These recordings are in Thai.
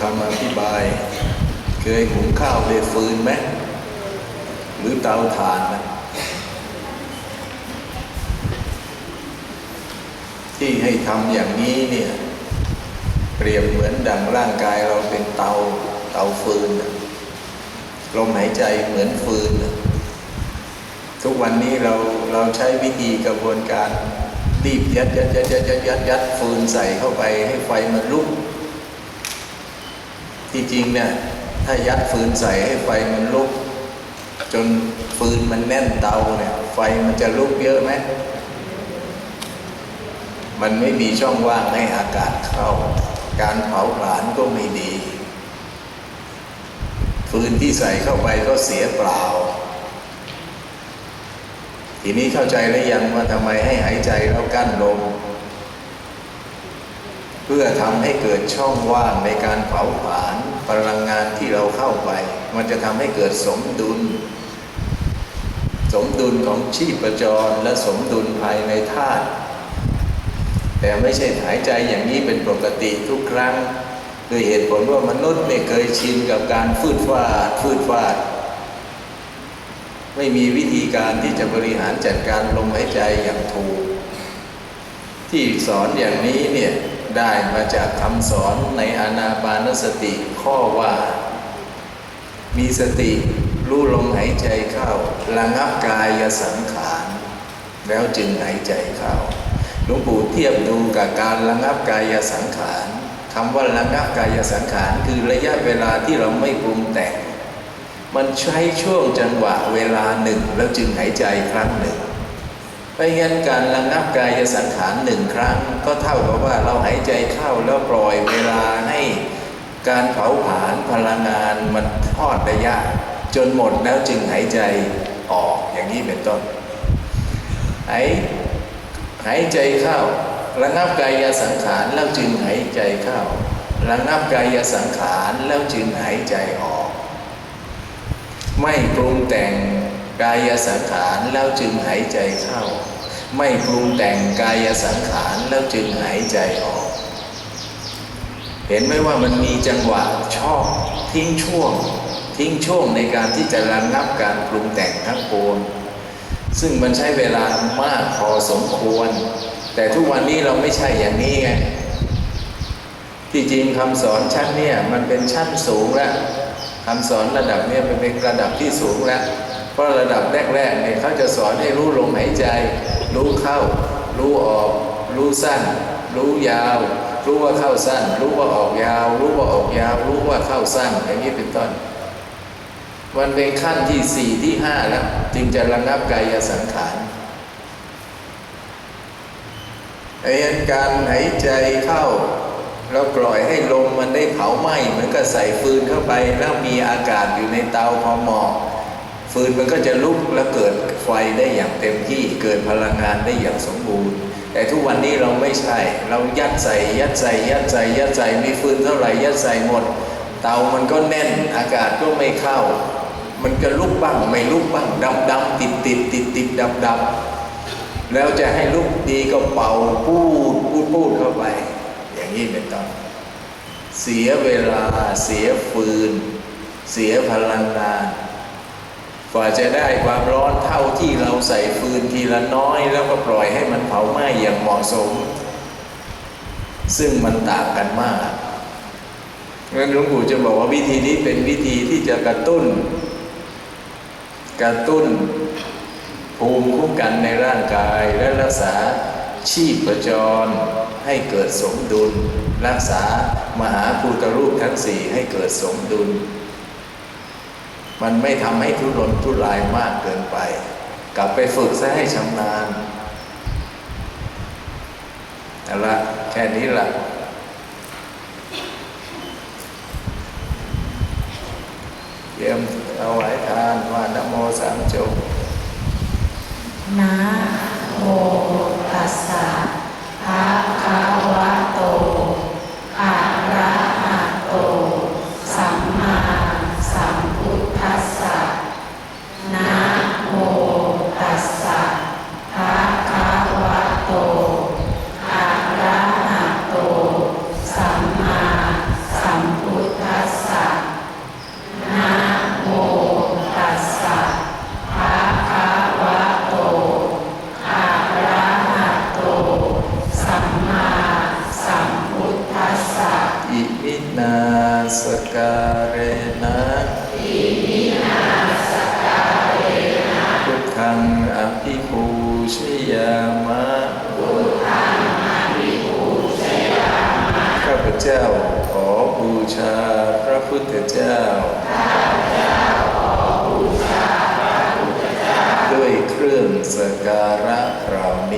ฟังคำอธิบาย เคยหุงข้าวด้วยฟืนไหมหรือเตาถ่านนะที่ให้ทำอย่างนี้เนี่ยเปรียบเหมือนดังร่างกายเราเป็นเตาเตาฟืนลมหายใจเหมือนฟืน ทุกวันนี้เราเราใช้วิธีกระบวนการรีบยัดยัดยัดยัดยัดยัดยัดฟืนใส่เข้าไปให้ไฟมันลุก ที่จริงเนี่ยถ้ายัดฟืนใส่ให้ไฟมันลุก จนฟืนมันแน่นเตาเนี่ยไฟมันจะลุกเยอะไหมมันไม่มีช่องว่างให้อากาศเข้า การเผาผลาญก็ไม่ดี ฟืนที่ใส่เข้าไปก็เสียเปล่า ทีนี้เข้าใจแล้วยังว่าทำไมให้หายใจแล้วกั้นลม พื่อทำให้เกิดช่องว่างในการเผาผลาญพลังงานที่เราเข้าไป มันจะทำให้เกิดสมดุล สมดุลของชีพจรและสมดุลภายในธาตุแต่ไม่ใช่หายใจอย่างนี้เป็นปกติทุกครั้งโดยเหตุผลว่ามนุษย์ไม่เคยชินกับการฟืดฟาดฟืดฟาด ไม่มีวิธีการที่จะบริหารจัดการลมหายใจอย่างถูก ที่สอนอย่างนี้เนี่ย ได้มาจากคำสอนในอานาปานสติข้อว่า มีสติรู้ลมหายใจเข้าระงับกายสังขารแล้วจึงหายใจเข้าหลวงปู่เทียบดูกับการระงับกายสังขารคำว่าระงับกายสังขารคือระยะเวลาที่เราไม่ปรุงแต่ง มันใช้ช่วงจังหวะเวลาหนึ่งแล้วจึงหายใจครั้งหนึ่ง ราะงั้นการระงับกายสังขารหนึ่งครั้ง ก็เท่ากับว่าเราหายใจเข้าแล้วปล่อยเวลาให้การเผาผลาญพลังงานมันทอดระยะ จนหมดแล้วจึงหายใจออกอย่างนี้เป็นต้นหายหายใจเข้าระงับกายสังขารแล้วจึงหายใจเข้าระงับกายสังขารแล้วจึงหายใจออก ไม่ปรุงแต่งกายสังขารแล้วจึงหายใจเข้า ไม่ปรุงแต่งกายสังขารแล้วจึงหายใจออก เห็นไหมว่ามันมีจังหวะชอบทิ้งช่วง ทิ้งช่วงในการที่จะระงับการปรุงแต่งทั้งปวงซึ่งมันใช้เวลามากพอสมควร แต่ทุกวันนี้เราไม่ใช่อย่างนี้ไงที่จริงคำสอนชั้นเนี่ยมันเป็นชั้นสูงแล้วคำสอนระดับเนี้มันเป็นระดับที่สูงแล้ว ราะระดับแรกๆเนี่ยเขาจะสอนให้รู้ลมหายใจ รู้เข้า รู้ออก รู้สั้น รู้ยาว รู้ว่าเข้าสั้น รู้ว่าออกยาว รู้ว่าออกยาว รู้ว่าเข้าสั้น อย่างนี้เป็นต้นมันเป็นขั้นที่สี่ที่ห้าแล้วจึงจะระงับกายสังขารไอ้การหายใจเข้าเราปล่อยให้ลมมันได้เผาไหม้เหมือนกับใส่ฟืนเข้าไป แล้วมีอากาศอยู่ในเตาพอเหมาะ ฟืนมันก็จะลุกแล้วเกิดไฟได้อย่างเต็มที่เกิดพลังงานได้อย่างสมบูรณ์ แต่ทุกวันนี้เราไม่ใช่ เรายัดใส่ยัดใส่ยัดใส่ยัดใส่มีฟืนเท่าไหร่ยัดใส่หมด เตามันก็แน่นอากาศก็ไม่เข้า มันจะลุกบ้างไม่ลุกบ้างดำดำติดติดติดติดดำดำแล้วจะให้ลุกดีก็เป่าพูดพูดพูดเข้าไป อย่างนี้เป็นต้นเสียเวลาเสียฟืน เสียพลังงาน กว่าจะได้ความร้อนเท่าที่เราใส่ฟืนทีละน้อย แล้วก็ปล่อยให้มันเผาไหม้อย่างเหมาะสม ซึ่งมันต่างกันมากงั้นหลวงปู่จะบอกว่าวิธีนี้เป็นวิธีที่จะกระตุ้น กระตุ้นภูมิคุ้มกันในร่างกายและรักษาชีพจรให้เกิดสมดุล รักษามหาภูตรูปทั้งสี่ให้เกิดสมดุล มันไม่ทำให้ทุรนทุรายมากเกินไป กลับไปฝึกซะให้ชำนาญเอาละแค่นี้ละเตรียมเอาไว้ทานว่านโมสามจบนะโมตัสสะภะคะวะโตอะระหะโต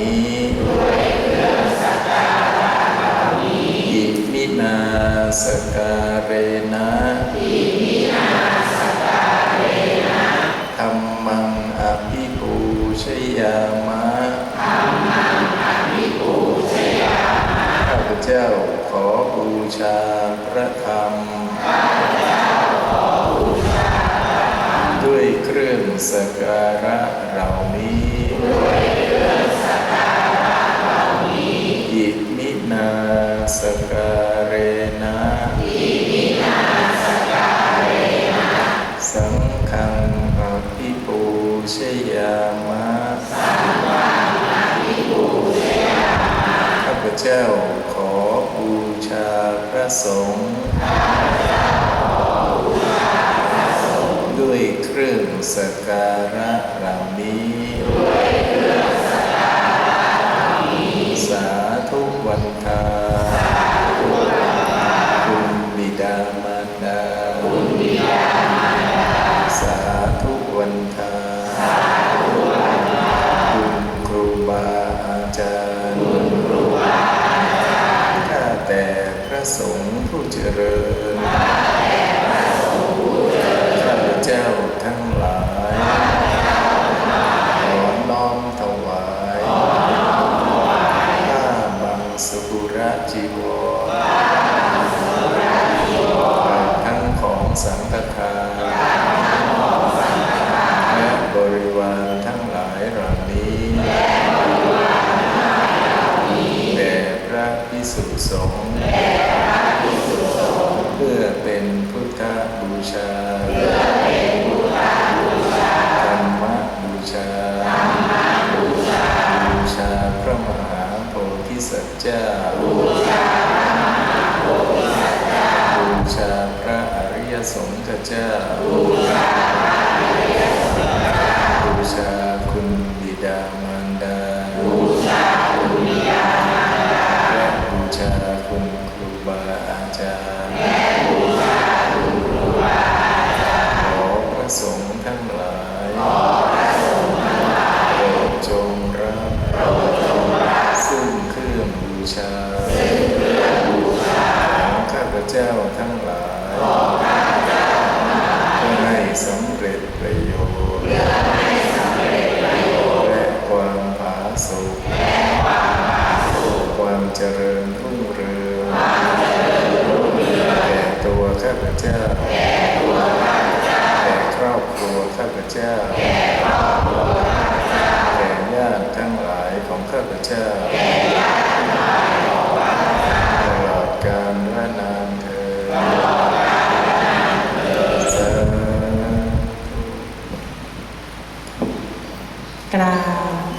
เหล่านี้อิมินาสกการเรนะธรรมังอภิปูชยามะข้าพเจ้าขอบูชาพระธรรมข้าพเจ้าขอบูชาด้วยเครื่องสักการะ ปูชยามะข้าพเจ้าขอบูชาพระสงฆ์ด้วยเครื่องสักการะ ฆ์ เจ้า ความเจริญรุ่งเรืองแก่ตัวข้าพเจ้า แก่ครอบครัวข้าพเจ้า แก่ญาติทั้งหลายของข้าพเจ้า ตลอดกาลและนานเธอญสาธุ กราบ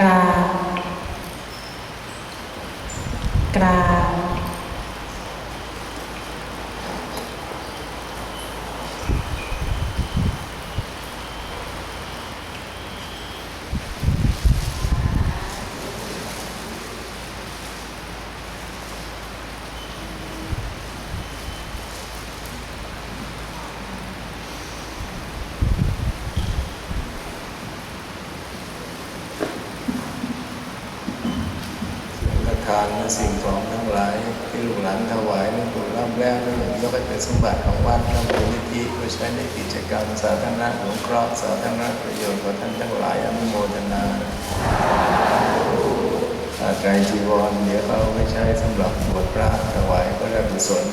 กราบกราบาสิ่งของทั้งหลายที่ลูกหลานถวายหลวงปู่รับแล้วก็อย่างยกให้เป็นสมบัติของวัดและมูลนิธิเพื่อใช้ในกิจกรรมสาธารณะสงเคราะห์สาธารณประโยชน์ของท่านทั้งหลายอนุโมทนาอาไตรจีวรเดี๋ยวเขาเอาไม่ใช้สำหรับบวชพระถวายก็ได้กุศล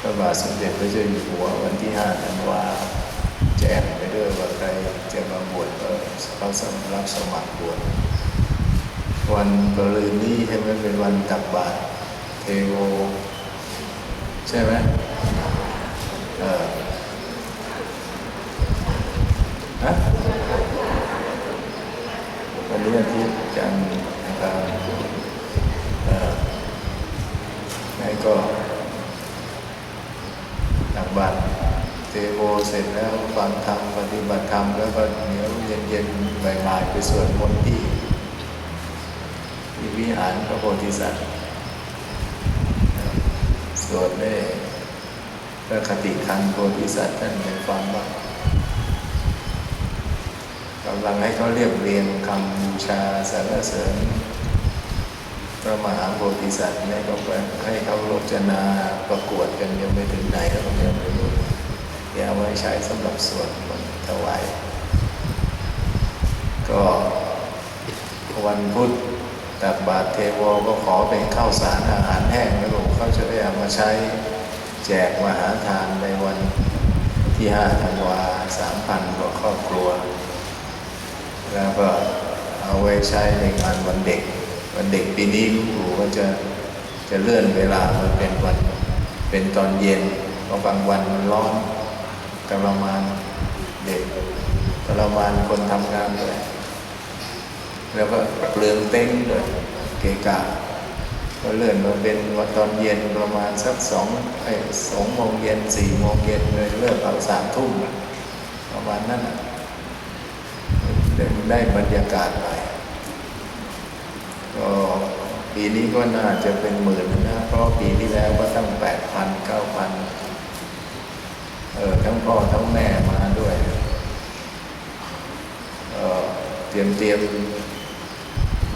พระบาทสมเด็จพระเจ้าอยู่หัววันที่ห้าธันวาแจ้งไปด้วยว่าใครจะมาบวชก็เขาสำรับสมัครบวช วันกลืนนี้ใช่ไหมเป็นวันตักบาตรเทโว ใช่ไหมเออฮะวันนี้อาทิตย์จันทร์อังครเออแล้วก็ตักบาตรเทโวเสร็จแล้วฟังธรรมปฏิบัติธรรมแล้วก็เดี๋ยวเย็นๆบ่ายๆไปสวดมนต์ที่ วิหารพระโพธิสัตว์สวดได้พระคติคันโพธิสัตว์ท่านได้ฟังบ้างกำลังให้เขาเรียบเรียงคำบูชาสรรเสริญพระมหาโพธิสัตว์เนี่ยก็ไปให้เขารจนาประกวดกันยังไม่ถึงไหนแล้วก็ยังไม่รู้เดี๋ยวเอาไว้ใช้สำหรับสวดมนต์ถวายก็วันพุธ ตักบาตรเทวก็ขอเป็นข้าวสารอาหารแห้งแล้วหลวงเขาจะได้เอามาใช้แจกมหาทานในวันที่ห้าธันวาสามพันกว่าครอบครัว แล้วก็เอาไว้ใช้ในงานวันเด็ก วันเด็กปีนี้ครูก็จะจะเลื่อนเวลามาเป็นวันเป็นตอนเย็นเพราะบางวันมันร้อนทรมานเด็กทรมานคนทำงานด้วย แล้วก็เปลืองเต้นด้วยเกะกะก็เลื่อนมาเป็นวันตอนเย็นประมาณสักสองไอ้สองโมงเย็นสี่โมงเย็นเลยเลิกเอาสามทุ่มประมาณนั้นอะได้ได้บรรยากาศหน่ก็ปีนี้ก็น่าจะเป็นหมื่นนะเพราะปีที่แล้วก็ตั้งแปดพันเก้าพันเออทั้งพ่อทั้งแม่มาด้วยเออเตรียมเตรียม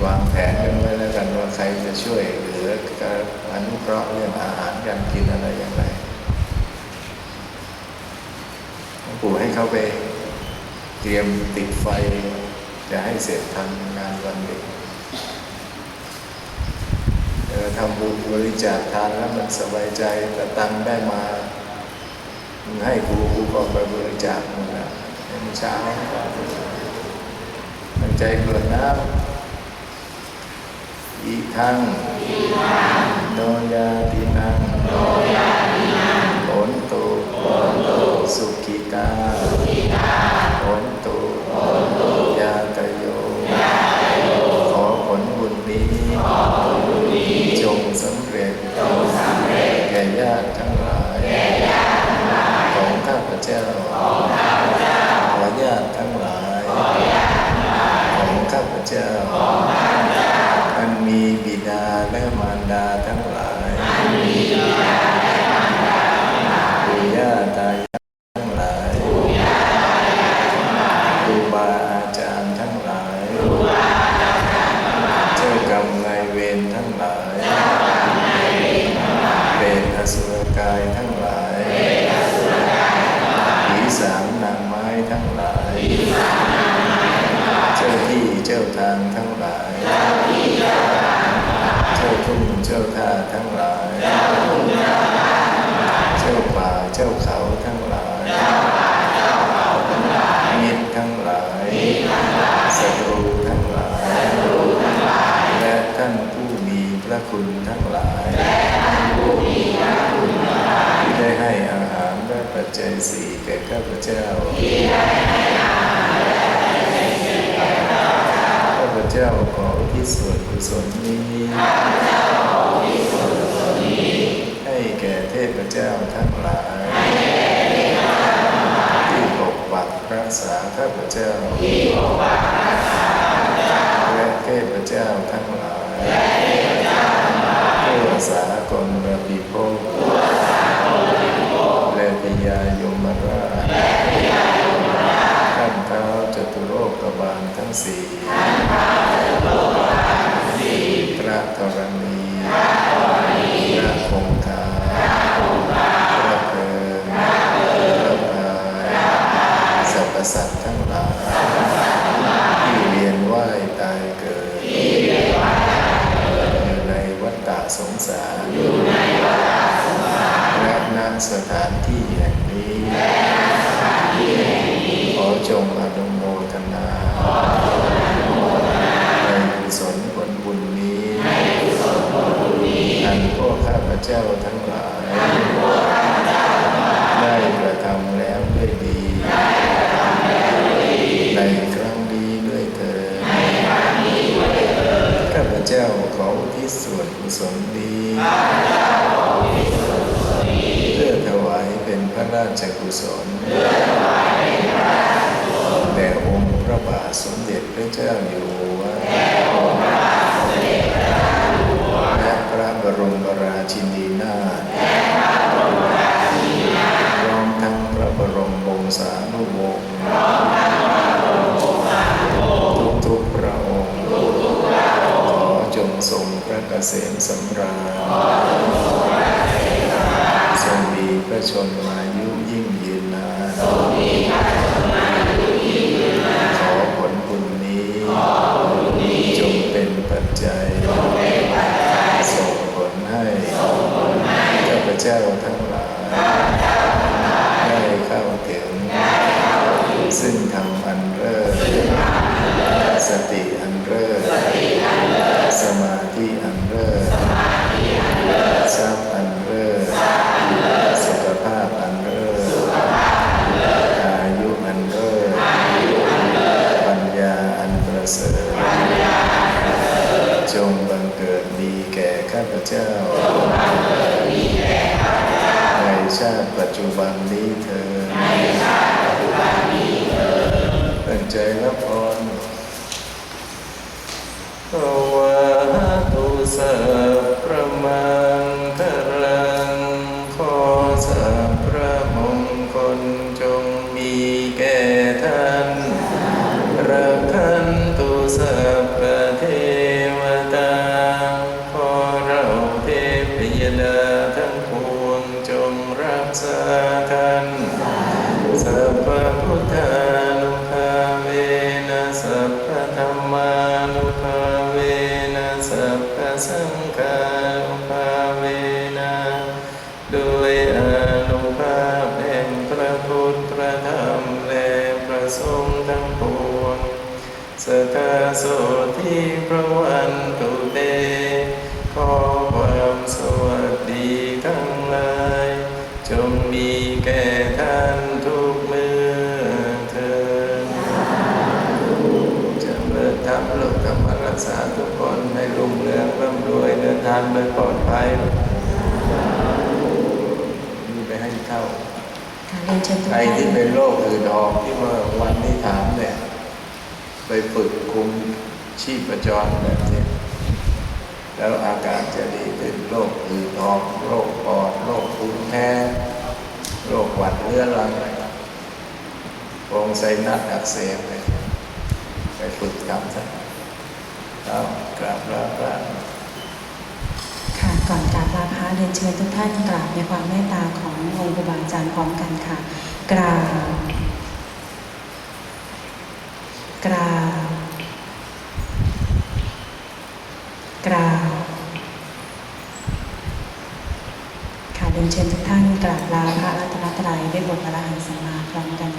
วางแผนกันไว้แล้วกันว่าใครจะช่วยเหลือการอนุเคราะห์เรื่องอาหารการกินอะไรอย่างไรหลวงปู่ให้เขาไปเตรียมติดไฟ จะให้เสร็จทันงานวันเด็กทำบุญบริจาคทานแล้วมันสบายใจแต่ตังได้มาให้กูกูก็ไปบริจาคมึงนะในเช้าตั้งใจเกิดน้ำ อีกทั้งโนยาตินังโอนตุสุขิตา โหนตุยาตโย ขอผลบุญนี้ จงสำเร็จ แก่ญาติทั้งหลาย ของข้าพเจ้า ขอญาติทั้งหลาย ของข้าพเจ้า อันมีบิดาและมารดาทั้งหลายปู่ย่าตายายทั้งหลาย ครูบาอาจารย์ทั้งหลาย เจ้ากรรมนายเวรทั้งหลาย เป็นอสุร กายทั้งหลายผีสามนางไม้ทั้งหลาย เจ้าที่เจ้าทางทั้งหลาย เจ้าทุ่งเจ้าท่าทั้งหลาย ปัจจัยสี่แก่ข้าพเจ้าข้าพเจ้าขอที่ส่วนกุศลนี้ให้แก่เทพเจ้าทั้งหลายที่ปกปักรักษาข้าพเจ้าและเทพเจ้าทั้งหลายทั่วสากลระบิโภค ท่านเท้าจตุโลกบาลทั้งสี่พระธรณีพระคงคาพระเพลิงพระพายสรรพสัตว์ทั้งหลายที่เวียนว่ายตายเกิดอยู่ในวัฏฏะสงสารและณสถานที่แห่งนี้ขอจง เจ้าทั้งหลาย ได้กระทำแล้วด้วยดี ในครั้งนี้ด้วยเถิดข้าพเจ้าขอที่ส่วนกุศลนี้ เพื่อถวายเป็นพระราชกุศลแต่องค์พระบาทสมเด็จพระเจ้าอยู่หัว ษมสำราญ โดยปลอดภัยมีไปให้เข้าใครที่เป็นโรคอื่นออกที่ว่าวันที่ถามเนี่ย ไปฝึกคุมชีพจรแบบนี้แล้วอาการจะดีเป็นโรคอื่นออกโรคปอดโรคภูมิแพ้โรคหวัดเลือดรังอโปรงไซนัสอักเสบเลยไปฝึกกรรมซะเอากราบลาพระ ก่อนกราบลาพระเรียนเชิญทุกท่านกราบในความเมตตาขององค์บาลจารย์พร้อมกันค่ะ กราบกราบกราบค่ะเรียนเชิญทุกท่านกราบลาพระรัตนตรัยด้วยบทพระหันสมาพร้อมกัน